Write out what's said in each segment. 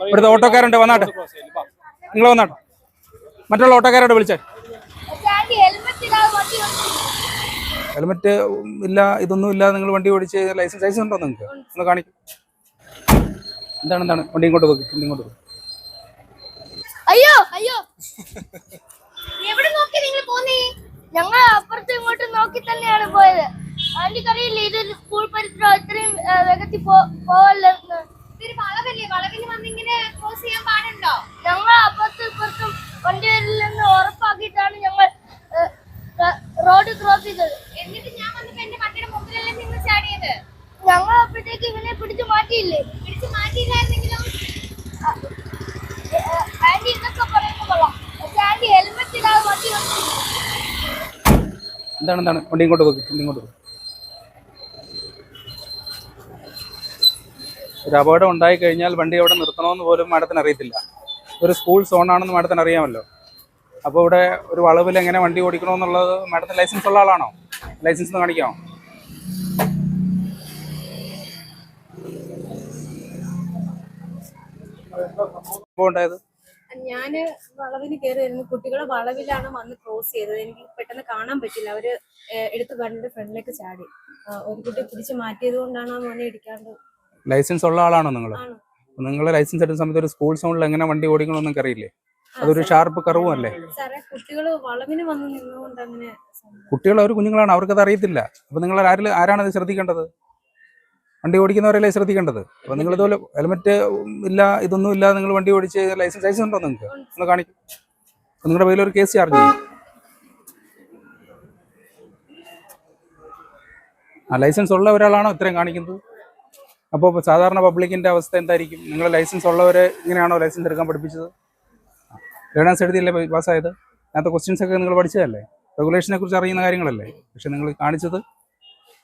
ഇവിടുത്തെ ഓട്ടോക്കാരുണ്ട് വന്നാട്ടെ. നിങ്ങൾ വന്നാട്ടെ. മറ്റുള്ള ഓട്ടോക്കാരോട് വിളിച്ചേ. ഹെൽമെറ്റ് ഇല്ല ഇതൊന്നും ഇല്ല നിങ്ങൾ വണ്ടി ഓടിച്ച് ലൈസൻസ് ലൈസൻസ് ഉണ്ടോ നിങ്ങൾക്ക്? ഒന്ന് കാണിക്കും. എന്താണ് എന്താണ്? വണ്ടി ഇങ്ങോട്ട് പോക്ക് വണ്ടി ഇങ്ങോട്ട് പോകും അയ്യോ അയ്യോ. എവിടെ നോക്കി നിങ്ങൾ പോന്നേ? ഞങ്ങൾ അപ്പുറത്തും ഇങ്ങോട്ട് നോക്കി തന്നെയാണ് പോയത്. ആന്റിക്കറിയില്ല ഇത് സ്കൂൾ പരിസരം ഇത്രയും വേഗത്തിൽ പോ- പോവല്ലെന്ന് ഇതൊരു വളവല്ലേ വളവിൽ വന്നിങ്ങനെ ക്രോസ് ചെയ്യാൻ പാടുണ്ടോ ഞങ്ങൾ അപ്പുറത്തും ഇപ്പുറത്തും വണ്ടി വരില്ലെന്ന് ഉറപ്പാക്കിയിട്ടാണ് ഞങ്ങൾ ആ, ക- റോഡ് ക്രോസ് ചെയ്തത് എന്നിട്ട് ഞാൻ വന്നപ്പോ എന്റെ വണ്ടിയുടെ മുമ്പിലല്ലേ നിങ്ങൾ ചാടിയത് ഞങ്ങൾ അപ്പോഴത്തേക്ക് ഇവനെ പിടിച്ചു മാറ്റിയില്ലേ? പിടിച്ച് മാറ്റിയില്ലായിരുന്നെങ്കിലും? ആന്റി ഇതൊക്കെ പറയുന്നത് കൊള്ളാം. പക്ഷെ ആന്റി ഹെൽമെറ്റ് ഇടാതെ മാറ്റി. എന്താണ് എന്താണ്? വണ്ടി ഇങ്ങോട്ട് വണ്ടി ഇങ്ങോട്ട് വെക്ക് ഒരു അപകടം ഉണ്ടായി കഴിഞ്ഞാൽ വണ്ടി അവിടെ നിർത്തണമെന്ന് പോലും മാഡത്തിന് അറിയത്തില്ല. ഒരു സ്കൂൾ സോണാണെന്ന് മാഡത്തിന് അറിയാമല്ലോ. അപ്പോൾ ഇവിടെ ഒരു വളവിൽ എങ്ങനെ വണ്ടി ഓടിക്കണമെന്നുള്ളത് മാഡത്തിന് ലൈസൻസ് ഉള്ള ആളാണോ? ലൈസൻസ് ഒന്ന് കാണിക്കാമോ? ഉണ്ടായത് ഞാൻ വളവിന് കയറിയിരുന്നു കുട്ടികളെ വളവിലാണ് വന്ന് ക്രോസ് ചെയ്തത്. എനിക്ക് പെട്ടെന്ന് കാണാൻ പറ്റില്ല. അവർ എടുത്ത് കണ്ടിട്ട് ഫ്രണ്ടിലേക്ക് ചാടി. ഒരു കുട്ടി പിടിച്ച് മാറ്റിയത് കൊണ്ടാണ് ആ മോനെ ഇടിക്കാണ്ട്. ലൈസൻസ് ഉള്ള ആളാണോ നിങ്ങൾ നിങ്ങൾ ലൈസൻസ് എടുക്കുന്ന സമയത്ത് ഒരു സ്കൂൾ സോണിൽ എങ്ങനെ വണ്ടി ഓടിക്കണമെന്ന് നിങ്ങൾക്ക് അറിയില്ലേ അതൊരു ഷാർപ്പ് കർവും അല്ലേ? കുട്ടികൾ അവർ കുഞ്ഞുങ്ങളാണ്. അവർക്കത് അറിയത്തില്ല. അപ്പൊ നിങ്ങൾ ആരിൽ ആരാണ് അത് ശ്രദ്ധിക്കേണ്ടത്? വണ്ടി ഓടിക്കുന്നവരല്ലേ ശ്രദ്ധിക്കേണ്ടത്? അപ്പൊ നിങ്ങൾ ഇതുപോലെ ഹെൽമെറ്റ് ഇല്ല ഇതൊന്നും ഇല്ല നിങ്ങൾ വണ്ടി ഓടിച്ച് ലൈസൻസ് ലൈസൻസ് ഉണ്ടോ നിങ്ങൾക്ക്? ഒന്ന് കാണിക്കും. നിങ്ങളുടെ പേരിൽ ഒരു കേസ് ചാർജ് ചെയ്യും. ആ ലൈസൻസ് ഉള്ള ഒരാളാണോ ഇത്രയും കാണിക്കുന്നത്? അപ്പോൾ സാധാരണ പബ്ലിക്കിന്റെ അവസ്ഥ എന്തായിരിക്കും? നിങ്ങൾ ലൈസൻസ് ഉള്ളവരെ ഇങ്ങനെയാണോ ലൈസൻസ് എടുക്കാൻ പഠിപ്പിച്ചത്? ലേണേഴ്സ് എഴുതിയല്ലേ പാസ്സായത് അതിനകത്ത് ക്വസ്റ്റ്യൻസ് ഒക്കെ നിങ്ങൾ പഠിച്ചതല്ലേ? റെഗുലേഷനെ കുറിച്ച് അറിയുന്ന കാര്യങ്ങളല്ലേ? പക്ഷെ നിങ്ങൾ കാണിച്ചത്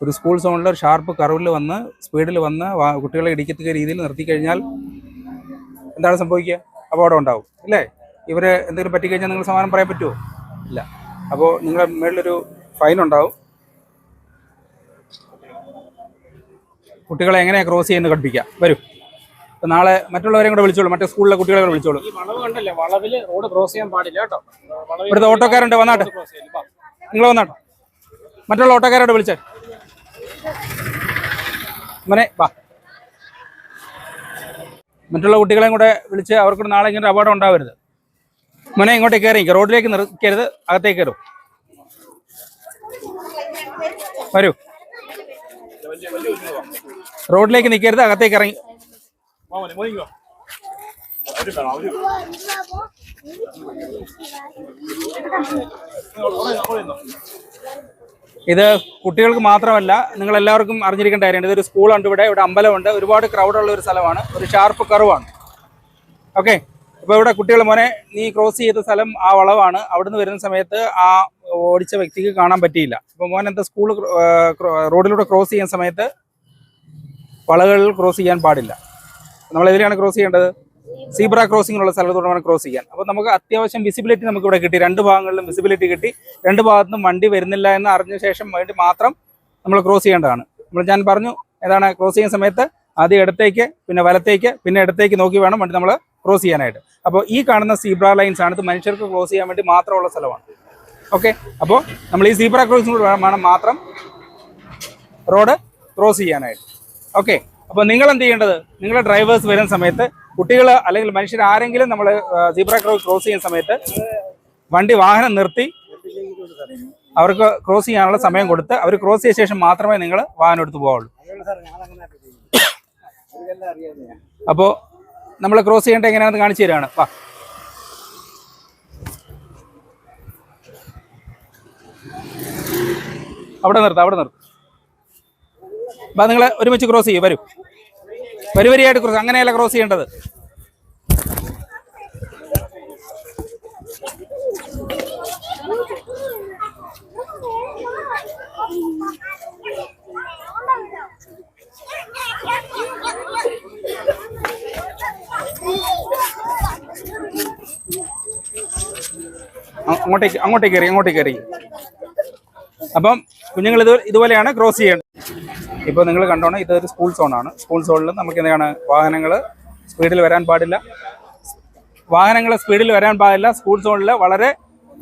ഒരു സ്കൂൾ സോണിൽ ഒരു ഷാർപ്പ് കർവിൽ വന്ന് സ്പീഡിൽ വന്ന് കുട്ടികളെ ഇടിക്കത്തക്ക രീതിയിൽ നിർത്തി കഴിഞ്ഞാൽ എന്താണ് സംഭവിക്കുക? അപകടം ഉണ്ടാവും അല്ലേ? ഇവരെ എന്തെങ്കിലും പറ്റിക്കഴിഞ്ഞാൽ നിങ്ങൾ സമാനം പറയാൻ പറ്റുമോ? ഇല്ല. അപ്പോൾ നിങ്ങളുടെ മേളിലൊരു ഫൈൻ ഉണ്ടാവും. കുട്ടികളെ എങ്ങനെയാണ് ക്രോസ് ചെയ്യുന്നത് പഠിപ്പിക്കുക വരൂ. അപ്പം നാളെ മറ്റുള്ളവരെയും കൂടെ വിളിച്ചോളൂ. മറ്റേ സ്കൂളിലെ കുട്ടികളെ കൂടെ വിളിച്ചോളൂ. റോഡ് ക്രോസ് ചെയ്യാൻ പാടില്ല കേട്ടോ. ഇവിടുത്തെ ഓട്ടോക്കാരുണ്ട് വന്നാട്ടെ. നിങ്ങൾ വന്നാട്ടോ. മറ്റുള്ള ഓട്ടോക്കാരോട് വിളിച്ചേ. മോനെ വാ. മറ്റുള്ള കുട്ടികളെയും കൂടെ വിളിച്ച് അവർക്കൂടെ നാളെ ഇങ്ങനെ ഒരു അപകടം ഉണ്ടാവരുത്. മോനെ ഇങ്ങോട്ടേ കയറി റോഡിലേക്ക് നിർക്കരുത് അകത്തേക്ക് കയറും. വരൂ. റോഡിലേക്ക് നിൽക്കരുത് അകത്തേക്ക് ഇറങ്ങി. ഇത് കുട്ടികൾക്ക് മാത്രമല്ല നിങ്ങൾ എല്ലാവർക്കും അറിഞ്ഞിരിക്കേണ്ട കാര്യമാണ് ഇതൊരു സ്കൂളുണ്ട് ഇവിടെ ഇവിടെ അമ്പലമുണ്ട്. ഒരുപാട് ക്രൗഡുള്ള ഒരു സ്ഥലമാണ്. ഒരു ഷാർപ്പ് കർവാണ് ഓക്കെ അപ്പോൾ ഇവിടെ കുട്ടികൾ മോനെ നീ ക്രോസ് ചെയ്ത സ്ഥലം ആ വളവാണ്. അവിടുന്ന് വരുന്ന സമയത്ത് ആ ഓടിച്ച വ്യക്തിക്ക് കാണാൻ പറ്റിയില്ല. അപ്പോൾ മോൻ എന്താ സ്കൂൾ റോഡിലൂടെ ക്രോസ് ചെയ്യുന്ന സമയത്ത് വളകളിൽ ക്രോസ് ചെയ്യാൻ പാടില്ല. നമ്മൾ എതിലെയാണ് ക്രോസ് ചെയ്യേണ്ടത്? സീബ്ര ക്രോസിംഗ് ഉള്ള സ്ഥലത്തൂടെ വേണം ക്രോസ് ചെയ്യാൻ. അപ്പോൾ നമുക്ക് അത്യാവശ്യം വിസിബിലിറ്റി നമുക്ക് ഇവിടെ കിട്ടി. രണ്ട് ഭാഗങ്ങളിലും വിസിബിലിറ്റി കിട്ടി. രണ്ട് ഭാഗത്തും വണ്ടി വരുന്നില്ല എന്ന് അറിഞ്ഞ ശേഷം വേണ്ടി മാത്രം നമ്മൾ ക്രോസ് ചെയ്യേണ്ടതാണ്. നമ്മൾ ഞാൻ പറഞ്ഞു ഏതാണ് ക്രോസ് ചെയ്യുന്ന സമയത്ത് ആദ്യം ഇടത്തേക്ക് പിന്നെ വലത്തേക്ക് പിന്നെ ഇടത്തേക്ക് നോക്കി വേണം വണ്ടി നമ്മൾ ക്രോസ് ചെയ്യാനായിട്ട്. അപ്പോൾ ഈ കാണുന്ന സീബ്ര ലൈൻസ് ആണ് ഇത് മനുഷ്യർക്ക് ക്രോസ് ചെയ്യാൻ വേണ്ടി മാത്രമുള്ള സ്ഥലമാണ്. ഓക്കെ? അപ്പോൾ നമ്മൾ ഈ സീബ്ര ക്രോസിംഗ് വേണം മാത്രം റോഡ് ക്രോസ് ചെയ്യാനായിട്ട്. ഓക്കെ? അപ്പോൾ നിങ്ങൾ എന്ത് ചെയ്യേണ്ടത്? നിങ്ങളുടെ ഡ്രൈവേഴ്സ് വരുന്ന സമയത്ത് കുട്ടികൾ അല്ലെങ്കിൽ മനുഷ്യർ ആരെങ്കിലും നമ്മൾ സീബ്ര ക്രോസ് ചെയ്യുന്ന സമയത്ത് വണ്ടി വാഹനം നിർത്തി അവർക്ക് ക്രോസ് ചെയ്യാനുള്ള സമയം കൊടുത്ത് അവർ ക്രോസ് ചെയ്ത ശേഷം മാത്രമേ നിങ്ങൾ വാഹനം എടുത്ത് പോവുള്ളൂ അപ്പോൾ നമ്മൾ ക്രോസ് ചെയ്യേണ്ട എങ്ങനെയാണെന്ന് കാണിച്ചു തരുകയാണ് വാ. അവിടെ നിർത്താം അവിടെ നിർത്താം. അപ്പം നിങ്ങൾ ഒരുമിച്ച് ക്രോസ് ചെയ്യും വരൂ. വരി വരിയായിട്ട് ക്രോസ് അങ്ങനെയല്ല ക്രോസ് ചെയ്യേണ്ടത്. അങ്ങോട്ടേക്ക് അങ്ങോട്ടേക്ക് കയറി അങ്ങോട്ടേക്ക് കയറി. അപ്പം കുഞ്ഞുങ്ങൾ ഇത് ഇതുപോലെയാണ് ക്രോസ് ചെയ്യേണ്ടത്. ഇപ്പോൾ നിങ്ങൾ കണ്ടോണം ഇതൊരു സ്കൂൾ സോണാണ് സ്കൂൾ സോണിൽ നമുക്ക് എന്താണ് വാഹനങ്ങൾ സ്പീഡിൽ വരാൻ പാടില്ല. വാഹനങ്ങൾ സ്പീഡിൽ വരാൻ പാടില്ല. സ്കൂൾ സോണിൽ വളരെ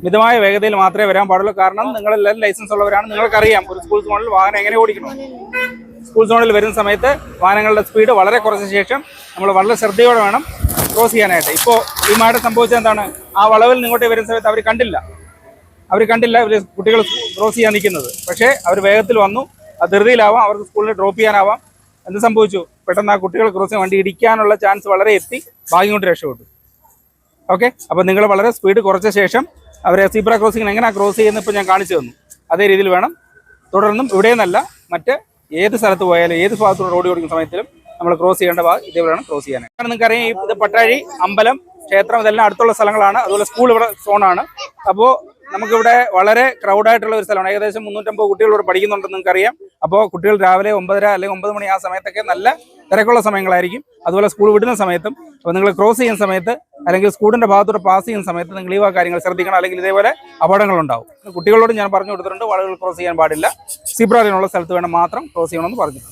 മിതമായ വേഗതയിൽ മാത്രമേ വരാൻ പാടുള്ളൂ. കാരണം നിങ്ങളെല്ലാവരും ലൈസൻസ് ഉള്ളവരാണ്. നിങ്ങൾക്കറിയാം ഒരു സ്കൂൾ സോണിൽ വാഹനം എങ്ങനെ ഓടിക്കണം. സ്കൂൾ സോണിൽ വരുന്ന സമയത്ത് വാഹനങ്ങളുടെ സ്പീഡ് വളരെ കുറച്ച ശേഷം നമ്മൾ വളരെ ശ്രദ്ധയോടെ വേണം ക്രോസ് ചെയ്യാനായിട്ട്. ഇപ്പോൾ ഈ മാഡം സംഭവിച്ചത് എന്താണ്? ആ വളവിൽ നിങ്ങോട്ട് വരുന്ന സമയത്ത് അവർ കണ്ടില്ല. അവർ കണ്ടില്ല ഇവർ കുട്ടികൾ ക്രോസ് ചെയ്യാൻ നിൽക്കുന്നത്. പക്ഷേ അവർ വേഗത്തിൽ വന്നു. ധൃതിയിലാവാം അവർക്ക് സ്കൂളിൽ ഡ്രോപ്പ് ചെയ്യാനാവാം. എന്ത് സംഭവിച്ചു? പെട്ടെന്ന് ആ കുട്ടികൾ ക്രോസ് ചെയ്യാൻ വണ്ടി ഇടിക്കാനുള്ള ചാൻസ് വളരെ എത്തി. ഭാഗ്യം കൊണ്ട് രക്ഷപ്പെട്ടു. ഓക്കെ അപ്പോൾ നിങ്ങൾ വളരെ സ്പീഡ് കുറച്ച ശേഷം അവരെ സീബ്ര ക്രോസിംഗ് എങ്ങനെയാണ് ക്രോസ് ചെയ്യുന്നത് ഇപ്പോൾ ഞാൻ കാണിച്ചു തന്നു. അതേ രീതിയിൽ വേണം. തുടർന്നും ഇവിടെ നിന്നല്ല മറ്റ് ഏത് സ്ഥലത്ത് പോയാലും ഏത് ഭാഗത്തുള്ള റോഡ് ഓടിക്കുന്ന സമയത്തിലും നമ്മൾ ക്രോസ് ചെയ്യേണ്ട ഭാഗം ഇതേപോലെയാണ് ക്രോസ് ചെയ്യാൻ. നിങ്ങൾക്കറിയാം ഈ ഇത് പട്ടാഴി അമ്പലം ക്ഷേത്രം ഇതെല്ലാം അടുത്തുള്ള സ്ഥലങ്ങളാണ്. അതുപോലെ സ്കൂൾ ഇവിടെ സോണാണ് അപ്പോൾ നമുക്കിവിടെ വളരെ ക്രൗഡായിട്ടുള്ള ഒരു സ്ഥലമാണ്. ഏകദേശം മുന്നൂറ്റമ്പത് കുട്ടികൾ ഇവിടെ പഠിക്കുന്നുണ്ടെന്ന് നിങ്ങൾക്കറിയാം. അപ്പോൾ കുട്ടികൾ രാവിലെ ഒമ്പതര അല്ലെങ്കിൽ ഒമ്പത് മണി ആ സമയത്തൊക്കെ നല്ല തിരക്കുള്ള സമയങ്ങളായിരിക്കും. അതുപോലെ സ്കൂൾ വിടുന്ന സമയത്തും അപ്പോൾ നിങ്ങൾ ക്രോസ് ചെയ്യുന്ന സമയത്ത് അല്ലെങ്കിൽ സ്കൂളിന്റെ ഭാഗത്തൂടെ പാസ് ചെയ്യുന്ന സമയത്ത് നിങ്ങൾ ഈ കാര്യങ്ങൾ ശ്രദ്ധിക്കണം. അല്ലെങ്കിൽ ഇതേപോലെ അപകടങ്ങളുണ്ടാവും കുട്ടികളോട് ഞാൻ പറഞ്ഞു കൊടുത്തിട്ടുണ്ട് വളകൾ ക്രോസ് ചെയ്യാൻ പാടില്ല. സീബ്രാലിനുള്ള സ്ഥലത്ത് വേണം മാത്രം ക്രോസ് ചെയ്യണമെന്ന് പറഞ്ഞു.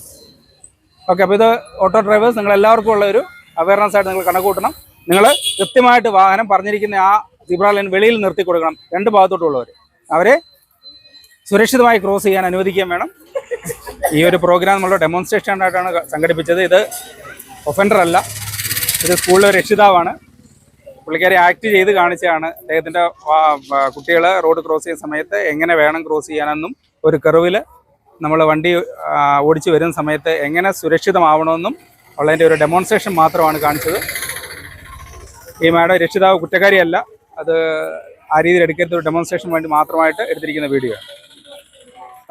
ഓക്കെ അപ്പോൾ ഇത് ഓട്ടോ ഡ്രൈവേഴ്സ് നിങ്ങൾ എല്ലാവർക്കും ഉള്ള ഒരു അവയർനെസ് ആയിട്ട് നിങ്ങൾ കണക്കൂട്ടണം നിങ്ങൾ കൃത്യമായിട്ട് വാഹനം പറഞ്ഞിരിക്കുന്ന ആ സീബ്ര വെളിയിൽ നിർത്തി കൊടുക്കണം. രണ്ട് ഭാഗത്തോട്ടുള്ളവർ അവരെ സുരക്ഷിതമായി ക്രോസ് ചെയ്യാൻ അനുവദിക്കുകയും വേണം. ഈ ഒരു പ്രോഗ്രാം നമ്മൾ ഡെമോൺസ്ട്രേഷൻ ആയിട്ടാണ് സംഘടിപ്പിച്ചത്. ഇത് ഒഫൻഡർ അല്ല. ഇത് സ്കൂളിലെ രക്ഷിതാവാണ്. പുള്ളിക്കാരി ആക്ട് ചെയ്ത് കാണിച്ചതാണ്. അദ്ദേഹത്തിന്റെ കുട്ടികൾ റോഡ് ക്രോസ് ചെയ്യുന്ന സമയത്ത് എങ്ങനെ വേണം ക്രോസ് ചെയ്യാനെന്നും ഒരു കറിവിൽ നമ്മൾ വണ്ടി ഓടിച്ച് വരുന്ന സമയത്ത് എങ്ങനെ സുരക്ഷിതമാവണമെന്നും ഉള്ളതിന്റെ ഒരു ഡെമോൺസ്ട്രേഷൻ മാത്രമാണ് കാണിച്ചത്. ഈ മാഡം രക്ഷിതാവ് കുറ്റക്കാരിയല്ല. അത് ആ രീതിയിൽ എടുക്കരുത് ഒരു ഡെമോൺസ്ട്രേഷൻ വേണ്ടി മാത്രമായിട്ട് എടുത്തിരിക്കുന്ന വീഡിയോ